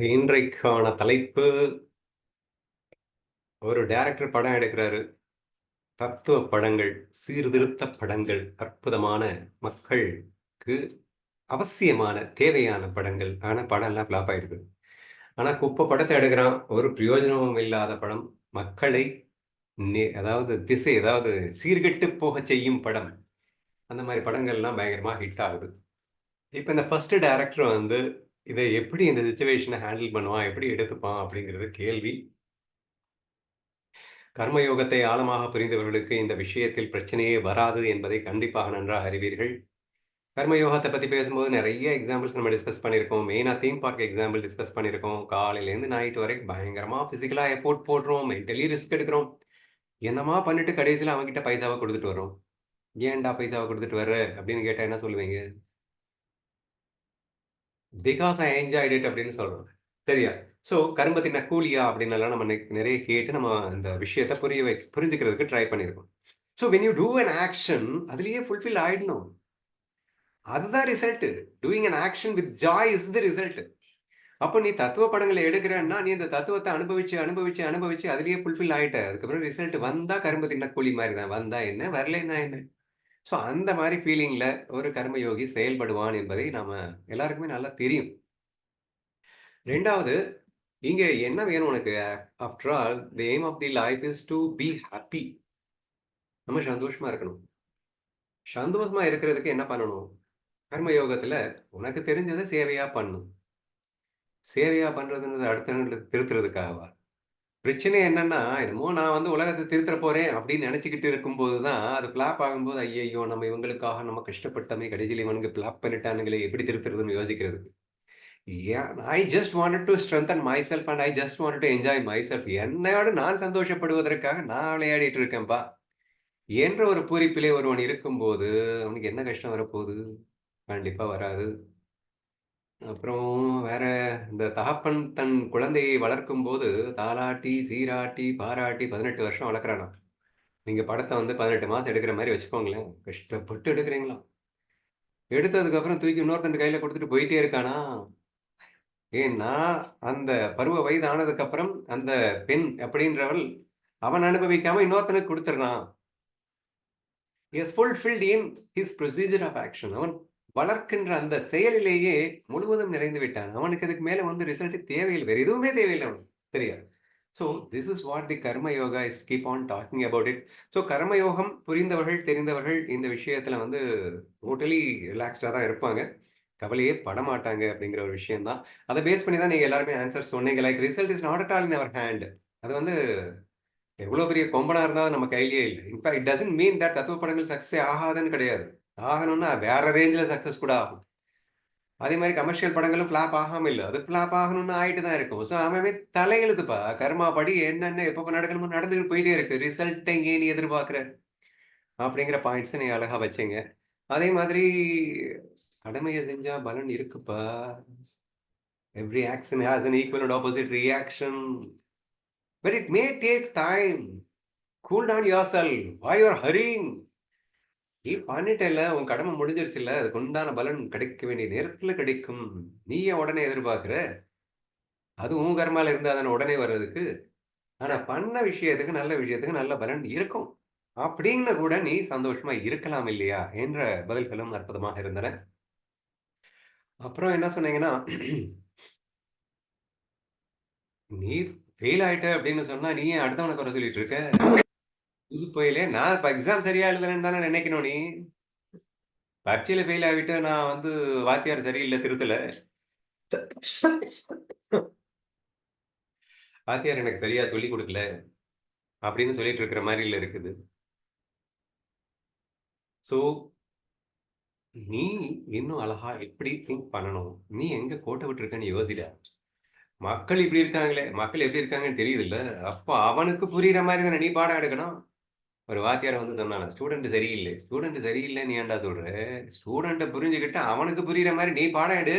இன்றைக்கான தலைப்பு ஒரு டைரக்டர் படம் எடுக்கிறாரு. தத்துவ படங்கள் சீர்திருத்த படங்கள் அற்புதமான மக்களுக்கு அவசியமான தேவையான படங்கள். ஆனால் படம்லாம் ஃப்ளாப் ஆயிடுது. ஆனால் குப்பை படத்தை எடுக்கிறான். ஒரு பிரயோஜனமும் இல்லாத படம். மக்களை நே- அதாவது திசை அதாவது சீர்கெட்டு போக செய்யும் படம். அந்த மாதிரி படங்கள்லாம் பயங்கரமாக ஹிட் ஆகுது. இப்போ இந்த ஃபர்ஸ்ட் டைரக்டர் வந்து இதை எப்படி இந்த சுச்சுவேஷனை ஹேண்டில் பண்ணுவான்? எப்படி எடுத்துப்பான்? அப்படிங்கிறது கேள்வி. கர்மயோகத்தை ஆழமாக புரிந்தவர்களுக்கு இந்த விஷயத்தில் பிரச்சனையே வராது என்பதை கண்டிப்பாக நன்றாக அறிவீர்கள். கர்மயோகத்தை பற்றி பேசும்போது நிறைய எக்ஸாம்பிள்ஸ் நம்ம டிஸ்கஸ் பண்ணியிருக்கோம். மெயினாக தீம் பார்க் எக்ஸாம்பிள் டிஸ்கஸ் பண்ணியிருக்கோம். காலையிலேருந்து நைட் வரைக்கும் பயங்கரமாக ஃபிசிக்கலாக எஃபோர்ட் போடுறோம். மென்டலி ரிஸ்க் எடுக்கிறோம். என்னமா பண்ணிட்டு கடைசியில் அவங்ககிட்ட பைசாவை கொடுத்துட்டு வரோம் ஏன்டா பைசாவை கொடுத்துட்டு வர்ற? அப்படின்னு கேட்டால் என்ன சொல்லுவீங்க? பிகாஸ் ஐ என்ஜாய்ட் இட் அப்படின்னு சொல்கிறோம் சரியா? ஸோ கரும்பு தின்ன கூலியா அப்படின்னு எல்லாம் நம்ம நிறைய கேட்டு நம்ம இந்த விஷயத்தை புரிய வை புரிஞ்சுக்கிறதுக்கு ட்ரை பண்ணியிருக்கோம் so when you do an action அதுலேயே ஃபுல்ஃபில் ஆயிடணும். அதுதான் result doing an action with joy is the result அப்போ நீ தத்துவ படங்களை எடுக்கிறன்னா நீ இந்த தத்துவத்தை அனுபவிச்சு அனுபவிச்சு அனுபவிச்சு அதுலேயே ஃபுல்ஃபில் ஆகிட்ட அதுக்கப்புறம் ரிசல்ட் வந்தா கரும்பு தின்ன கூலி மாதிரி தான். வந்தா என்ன? வரலைன்னா என்ன? ஸோ அந்த மாதிரி ஃபீலிங்கில் ஒரு கர்மயோகி செயல்படுவான் என்பதை நாம் எல்லாருக்குமே நல்லா தெரியும். ரெண்டாவது இங்கே என்ன வேணும் உனக்கு? After all the aim of the life is to be happy நம்ம சந்தோஷமாக இருக்கணும். சந்தோஷமாக இருக்கிறதுக்கு என்ன பண்ணணும்? கர்மயோகத்தில் உனக்கு தெரிஞ்சதை சேவையாக பண்ணும் சேவையாக பண்ணுறதுன்றது அடுத்த திருத்துறதுக்காகவா? பிரச்சனை என்னன்னா என்னமோ நான் வந்து உலகத்தை திருத்தற போறேன் அப்படின்னு நினைச்சுக்கிட்டு இருக்கும்போது தான் அது பிளாப் ஆகும்போது ஐயையோ நம்ம இவங்களுக்காக நம்ம கஷ்டப்பட்டமே கடைசியில் இவனுக்கு பிளாப் பண்ணிட்டானுங்களே எப்படி திருத்துறதுன்னு யோசிக்கிறது I just wanted to strengthen my self and I just wanted to enjoy my self என்னையோட நான் சந்தோஷப்படுவதற்காக நான் விளையாடிட்டு இருக்கேன்ப்பா. என்ற ஒரு பூரிப்பிலே ஒருவன் இருக்கும்போது அவனுக்கு என்ன கஷ்டம் வரப்போகுது? கண்டிப்பாக வராது. அப்புறம் வேற இந்த தகப்பன் தன் குழந்தையை வளர்க்கும் போது தாலாட்டி சீராட்டி பாராட்டி பதினெட்டு வருஷம் வளர்க்குறானா நீங்க படத்தை வந்து பதினெட்டு மாசம் எடுக்கிற மாதிரி வச்சுக்கோங்களேன். கஷ்டப்பட்டு எடுக்கிறீங்களா எடுத்ததுக்கு அப்புறம் தூக்கி இன்னொருத்தன் கையில கொடுத்துட்டு போயிட்டே இருக்கானா? ஏன்னா அந்த பருவ வயது ஆனதுக்கு அப்புறம் அந்த பெண் அப்படின்றவள் அவன் அனுபவிக்காம இன்னொருத்தனுக்கு கொடுத்துறான் is fulfilled in his procedure of action அவன் வளர்க்கின்ற அந்த செயலிலேயே முழுவதும் நிறைந்து விட்டான். அவனுக்கு அதுக்கு மேல வந்து ரிசல்ட் தேவையில்லை. வேற எதுவுமே தேவையில்லை அவனுக்கு. தெரியாது. So this is what the karma yoga is keep on talking about it so கர்மயோகம் புரிந்தவர்கள் தெரிந்தவர்கள் இந்த விஷயத்துல வந்து டோட்டலி ரிலாக்ஸ்டாக தான் இருப்பாங்க. கவலையே படமாட்டாங்க அப்படிங்கிற ஒரு விஷயம் தான் அதை பேஸ் பண்ணி தான் நீங்கள் எல்லாருமே ஆன்சர் சொன்னீங்க. Like result is not at all in our hand அது வந்து எவ்வளோ பெரிய கொம்பனாக இருந்தால் நம்ம கையிலேயே இல்லை. In fact it doesn't mean that தத்துவ படங்கள் சக்ஸஸ் ஆகாதுன்னு கிடையாது. ஆகணும்னா வேற ரேஞ்சில் சக்ஸஸ் கூட ஆகும். அதே மாதிரி கமர்ஷியல் படங்களும் ஃப்ளாப் ஆகாமல் இல்லை. அது ஃப்ளாப் ஆகணும்னு ஆயிட்டு தான் இருக்கும் ஸோ அவன் தலையெழுத்துப்பா. கர்மா படி என்னென்ன எப்போ நடக்கணுமோ நடந்துட்டு போயிட்டே இருக்கு. ரிசல்ட் எங்கே நீ எதிர்பார்க்குற? அப்படிங்கிற பாயிண்ட்ஸை நீ அழகாக வச்சுங்க. அதே மாதிரி கடமையை செஞ்சா பலன் இருக்குப்பா. Every action has an equal and opposite reaction but it may take time cool down yourself. செல் வை are ஹரிங் நீ பண்ணிட்டல உன் கடமை முடிஞ்சிருச்சுல்ல அதுக்கு உண்டான பலன் கிடைக்க வேண்டிய நேரத்துல கிடைக்கும். நீ ஏன் உடனே எதிர்பார்க்கிற. அது உன் கர்மால இருந்தா தானே உடனே வர்றதுக்கு. ஆனா பண்ண விஷயத்துக்கு நல்ல விஷயத்துக்கு நல்ல பலன் இருக்கும். அப்படின்னு கூட நீ சந்தோஷமா இருக்கலாம் இல்லையா? என்ற பதில்களும் அற்புதமாக இருந்தன. அப்புறம் என்ன சொன்னீங்கன்னா நீ ஃபெயில் ஆயிட்ட அப்படின்னு சொன்னா நீ ஏன் அடுத்தவனை குறை சொல்லிட்டு இருக்க? புது போயிலே. நான் இப்ப எக்ஸாம் சரியா எழுதலன்னு தானே நினைக்கணும் நீ. பரீட்சையில ஃபெயில் ஆகிட்டு நான் வந்து வாத்தியார் சரியில்லை திருத்தல. வாத்தியார் எனக்கு சரியா சொல்லி கொடுக்கல அப்படின்னு சொல்லிட்டு இருக்கிற மாதிரி இருக்குது. ஸோ நீ இன்னும் அழகா எப்படி திங்க் பண்ணணும்? நீ எங்க கோட்டை விட்டுருக்கன்னு யோசிடா. மக்கள் இப்படி இருக்காங்களே. மக்கள் எப்படி இருக்காங்கன்னு தெரியுது இல்ல அப்போ அவனுக்கு புரியுற மாதிரி தானே நீ பாடம் எடுக்கணும். ஒரு வாத்தியார் வந்து சொன்னாங்க ஸ்டூடெண்ட் சரியில்லை ஸ்டூடெண்ட் சரியில்லை நீ ஏன்டா சொல்ற? ஸ்டூடெண்ட்டை புரிஞ்சுக்கிட்டு அவனுக்கு புரியுற மாதிரி நீ பாடம் எடு.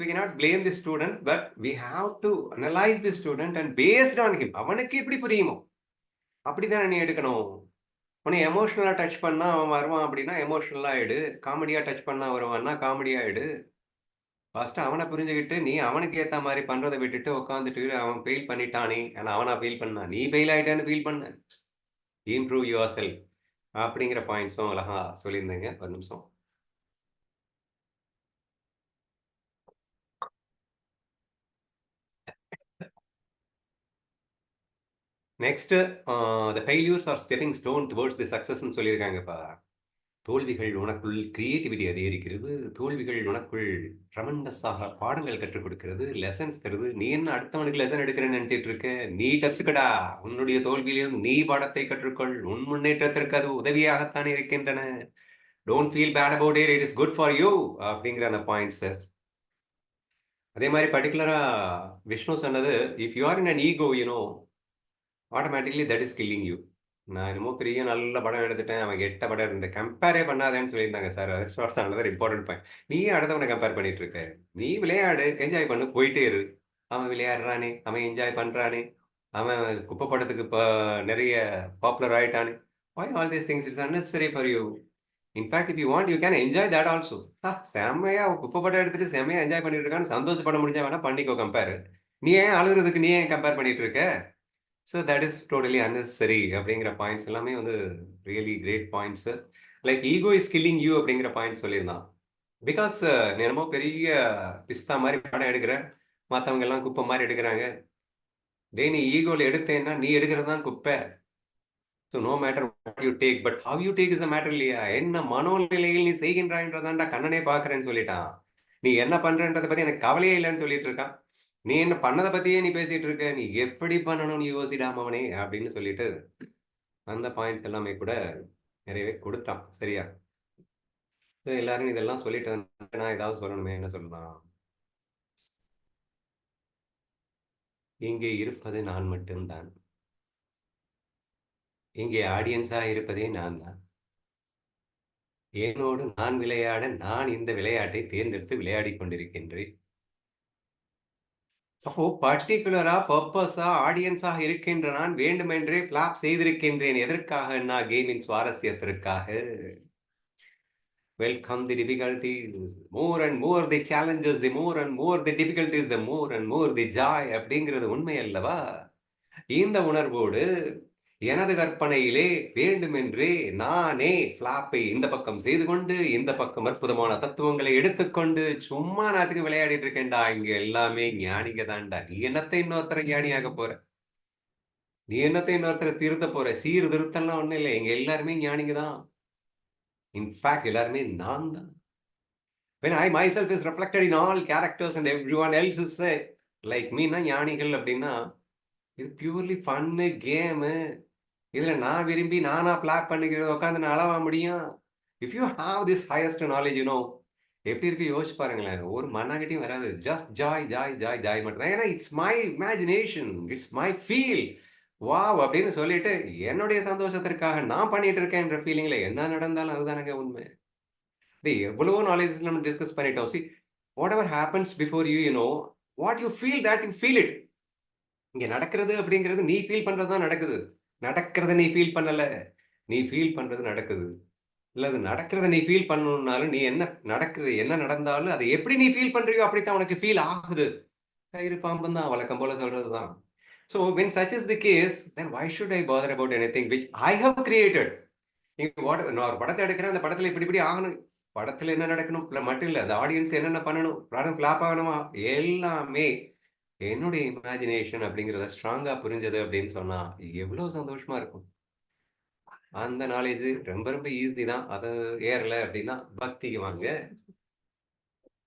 We cannot blame the student but we have to analyze the student and based on him. அவனுக்கு எப்படி புரியுமோ அப்படிதானே நீ எடுக்கணும். உன்னை எமோஷனலா டச் பண்ணா அவன் வருவான் அப்படின்னா எமோஷனலாக எடு. காமெடியா டச் பண்ணா வருவான்னா காமெடியாக எடு. ஃபர்ஸ்ட் அவனை புரிஞ்சுகிட்டு, நீ அவனுக்கு ஏத்த மாதிரி பண்றத விட்டுட்டு உட்காந்துட்டு, அவன் ஃபெயில் பண்ணிட்டானே! ஆனா அவனா ஃபெயில் பண்ணான். நீ ஃபெயில் ஆயிட்டான்னு ஃபீல் பண்ண. இம்ப்ரூவ் யுவர் செல்ஃப் அப்படிங்கிற பாயிண்ட்ஸும் அழகா சொல்லியிருந்தேங்க ஒரு நிமிஷம். Next the failures are stepping stone towards the சக்சஸ்ன்னு சொல்லியிருக்காங்கப்பா. தோல்விகள் உனக்குள் கிரியேட்டிவிட்டி அதிகரிக்கிறது. தோல்விகள் உனக்குள் ரமண்டஸாக பாடங்கள் கற்றுக் கொடுக்கிறது. லெசன்ஸ் தருது. நீ என்ன அடுத்தவனுக்கு லெசன் எடுக்கிறேன்னு நினைச்சிட்டு இருக்க? நீ கற்றுக்கடா உன்னுடைய தோல்வியிலும் நீ பாடத்தை கற்றுக்கொள். உன் முன்னேற்றத்திற்கு அது உதவியாகத்தான் இருக்கின்றன. Don't feel bad about it. It is good for you அப்படிங்கிற அந்த பாயிண்ட் சார் அதே மாதிரி பர்டிகுலராக விஷ்ணு சொன்னது, if you are in an ego you know automatically automatically that is killing you. நான் என்னமோ பெரிய நல்ல படம் எடுத்துட்டேன். அவன் கெட்ட படம் இருந்த கம்பேரே பண்ணாதேன்னு சொல்லியிருந்தாங்க சார். தட்ஸ் தான் இம்பார்ட்டன்ட் பாயிண்ட். நீ அடுத்தவனை கம்பேர் பண்ணிட்டு இருக்க? நீ விளையாடு, என்ஜாய் பண்ணு, போயிட்டே இரு. அவன் விளையாடுறானே, அவன் என்ஜாய் பண்றானே, அவன் குப்பை படத்துக்கு இப்போ நிறைய பாப்புலர் ஆயிட்டானே. Why all these things it's unnecessary for you. In fact if you want you can enjoy that also. ஆ செம்மையா குப்பை படம் எடுத்துட்டு செம்மையா என்ஜாய் பண்ணிட்டு இருக்கான்னு சந்தோஷப்பட முடிஞ்சா வேணா பண்ணிக்கோ கம்பேர். நீ ஏன் அழுகுறதுக்கு நீ ஏன் கம்பேர் பண்ணிட்டு இருக்க? So that is totally unnecessary அப்படிங்கிற பாயிண்ட்ஸ் எல்லாமே வந்து really great points. Like ego is killing you அப்படிங்கிற பாயிண்ட் சொல்லியிருந்தான். பிகாஸ் uh, நீ என்னமோ பெரிய பிஸ்தா மாதிரி படம் எடுக்கிற. மற்றவங்க எல்லாம் குப்பை மாதிரி எடுக்கிறாங்க டே நீ ஈகோவில் எடுத்தேன்னா, நீ எடுக்கிறது தான் குப்பை. So no matter what you take. But how you take is a matter இல்லையா? என்ன மனோநிலையில் நீ செய்கின்றாய்ன்றதான்டா கண்ணனே பார்க்குறேன்னு சொல்லிட்டான். நீ என்ன பண்ணுறன்றதை பற்றி எனக்கு கவலையே இல்லைன்னு சொல்லிட்டு இருக்கான். நீ என்ன பண்ணத பத்தியே நீ பேசிட்டு இருக்க. நீ எப்படி பண்ணணும்னு யோசிடா மவனே! அப்படின்னு சொல்லிட்டு, அந்த பாயிண்ட்ஸ் எல்லாமே கூட நிறையவே கொடுத்தான் சரியா? ஸோ எல்லாரும் இதெல்லாம் சொல்லிட்டு நான் ஏதாவது சொல்லணுமே! என்ன சொல்லலாம்? இங்கே இருப்பது நான் மட்டும் தான். இங்கே ஆடியன்ஸா இருப்பதே நான் தான். என்னோடு நான் விளையாட, நான் இந்த விளையாட்டை தேர்ந்தெடுத்து விளையாடி கொண்டிருக்கின்றேன். அப்போ பர்டிகுலரா பர்பஸா ஆடியன்ஸாக இருக்கின்ற நான் வேண்டுமென்றே ஃப்ளாப் செய்திருக்கின்றேன். எதற்காக நான் கேமின் சுவாரஸ்யத்திற்காக. Welcome the difficulties more and more the challenges, the more and more the difficulties the more and more the joy அப்படிங்கிறது உண்மை அல்லவா? இந்த உணர்வோடு எனது கற்பனையிலே வேண்டுமென்றே நானே ஃப்ளாப்பை இந்த பக்கம் செய்து கொண்டு, இந்த பக்கம் அற்புதமான தத்துவங்களை எடுத்துக்கொண்டு, சும்மா நாச்சுக்கு விளையாடிட்டு இருக்கேன்டா. இங்க எல்லாமே ஞானிங்க தான்டா. நீ என்னத்த இன்னொருத்தர ஞானியாக போற? நீ என்னத்த இன்னொருத்தர திருத்த போற? சீர்திருத்தம்லாம் ஒண்ணும் இல்லை எங்க எல்லாருமே ஞானிங்க தான். இன்ஃபேக்ட் எல்லாருமே நான் தான். when I myself is reflected in all characters and everyone else is uh, like Meena ஞானிகள் அப்படின்னா, இது பியூர்லி ஃபன்னு, கேமு. இதுல நான் விரும்பி நானா பிளாக் பண்ணிக்கிறது உட்காந்து நான் அளவா முடியும்? If you have this highest knowledge you know no எப்படி இருக்கு யோசிச்சு பாருங்களேன். ஒரு மண்ணாங்கட்டியும் வராது. Just joy, joy, joy, joy மட்டும் தான். ஏன்னா it's my imagination. It's my feel. Wow! அப்படின்னு சொல்லிட்டு என்னுடைய சந்தோஷத்திற்காக நான் பண்ணிட்டு இருக்கேன்ற ஃபீலிங்ல என்ன நடந்தாலும் அதுதானங்க உண்மை. இது எவ்வளவோ நாலேஜ் நம்ம டிஸ்கஸ் பண்ணிட்டோம். See whatever happens before you you know what you feel that you feel it. இங்க நடக்கிறது அப்படிங்கிறது நீ ஃபீல் பண்றது தான் நடக்குது. நடக்கிறத நீ ஃபீல் பண்ணல. நீ ஃபீல் பண்றது நடக்குது. இல்லை அது நடக்கிறத நீ ஃபீல் பண்ணணும்னாலும், நீ என்ன நடக்குது என்ன நடந்தாலும் அதை எப்படி நீ ஃபீல் பண்றியோ அப்படித்தான் உனக்கு ஃபீல் ஆகுது. கயிறு பாம்பும் தான் வழக்கம் போல சொல்றது தான். So when such is the case then why should I bother about anything which I have created நீங்க வாட் நான் ஒரு படத்தை எடுக்கிறேன். அந்த படத்தில் இப்படி இப்படி ஆகணும். படத்தில் என்ன நடக்கணும் இல்லை மட்டும் இல்லை அந்த ஆடியன்ஸ் என்னென்ன பண்ணணும்? படம் ஃப்ளாப் ஆகணுமா? எல்லாமே என்னுடைய இமேஜினேஷன் அப்படிங்கிறத ஸ்ட்ராங்கா புரிஞ்சது அப்படின்னு சொன்னா, எவ்வளவு சந்தோஷமா இருக்கும். அந்த நாலேஜ் ரொம்ப ரொம்ப ஈஸி தான். அது ஏறல அப்படின்னா பக்திக்கு வாங்க.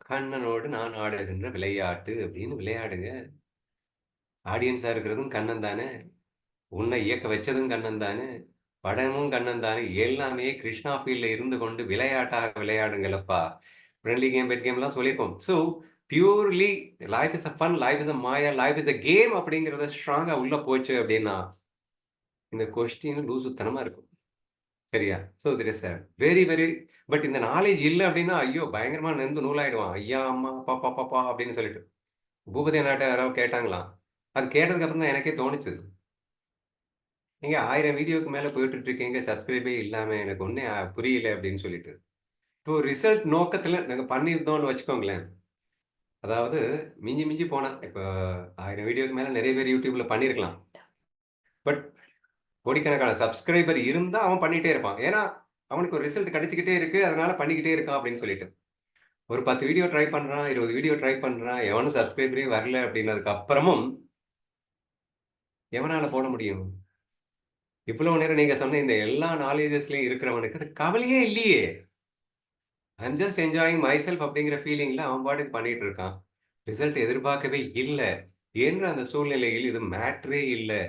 கண்ணனோடு நான் ஆடுகின்ற விளையாட்டு அப்படின்னு விளையாடுங்க. ஆடியன்ஸா இருக்கிறதும் கண்ணன் தானே. உன்னை இயக்க வச்சதும் கண்ணன் தானே. படமும் கண்ணன் தானே. எல்லாமே கிருஷ்ணா ஃபீல்ட்ல இருந்து கொண்டு விளையாட்டாக விளையாடுங்களப்பா. ஃப்ரெண்ட்லி கேம், பெட் கேம்லாம் சொல்லியிருக்கோம். So purely life is a fun, life is a maya, life is a game அப்படிங்கிறத ஸ்ட்ராங்காக உள்ளே போச்சு அப்படின்னா, இந்த கொஸ்டின் லூசுத்தனமா இருக்கும். சரியா? So there is a very very but இந்த நாலேஜ் இல்லை அப்படின்னா, ஐயோ! பயங்கரமாக நொந்து நூலாயிடுவான். ஐயா, அம்மா, அப்பா, பாப்பா அப்படின்னு சொல்லிட்டு. பூபதி அண்ணாட்ட யாராவது கேட்டாங்களாம். அது கேட்டதுக்கு அப்புறம் தான் எனக்கே தோணுச்சு. நீங்க ஆயிரம் வீடியோக்கு மேல போட்டுட்டு இருக்கீங்க. சப்ஸ்கிரைபே இல்லாம எனக்கு ஒன்றே புரியல அப்படின்னு சொல்லிட்டு. இப்போ ரிசல்ட் நோக்கத்துல நாங்க பண்ணியிருந்தோம்னு வச்சுக்கோங்களேன். அதாவது மிஞ்சி மிஞ்சி போனேன் இப்போ ஆயிரம் வீடியோக்கு மேலே நிறைய பேர் யூடியூப்ல பண்ணியிருக்கலாம். பட் கோடிக்கணக்கான சப்ஸ்கிரைபர் இருந்தால் அவன் பண்ணிகிட்டே இருப்பான். ஏன்னா, அவனுக்கு ஒரு ரிசல்ட் கிடைச்சிக்கிட்டே இருக்கு. அதனால பண்ணிக்கிட்டே இருக்கான் அப்படின்னு சொல்லிட்டு. ஒரு 10 வீடியோ ட்ரை பண்ணுறான் இருபது வீடியோ ட்ரை பண்ணுறான் எவனும் சப்ஸ்கிரைபரே வரல அப்படின்னதுக்கு அப்புறமும் எவனால் போட முடியும்? இவ்வளவு நேரம் நீங்க சொன்ன இந்த எல்லா நாலேட்ஜஸ்லயும் இருக்கிறவனுக்கு அது கவலையே இல்லையே! I'm just enjoying my self அப்படிங்கிற ஃபீலிங்ல அவன் பாட்டுக்கு பண்ணிட்டு இருக்கான். ரிசல்ட் எதிர்பார்க்கவே இல்லை என்ற அந்த சூழ்நிலையில் இது மேட்ரே இல்லை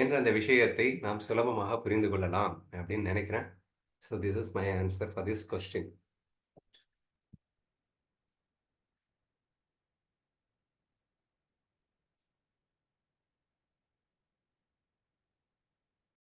என்ற அந்த விஷயத்தை நாம் சுலபமாக புரிந்து கொள்ளலாம் அப்படின்னு நினைக்கிறேன். So this is my answer for this question.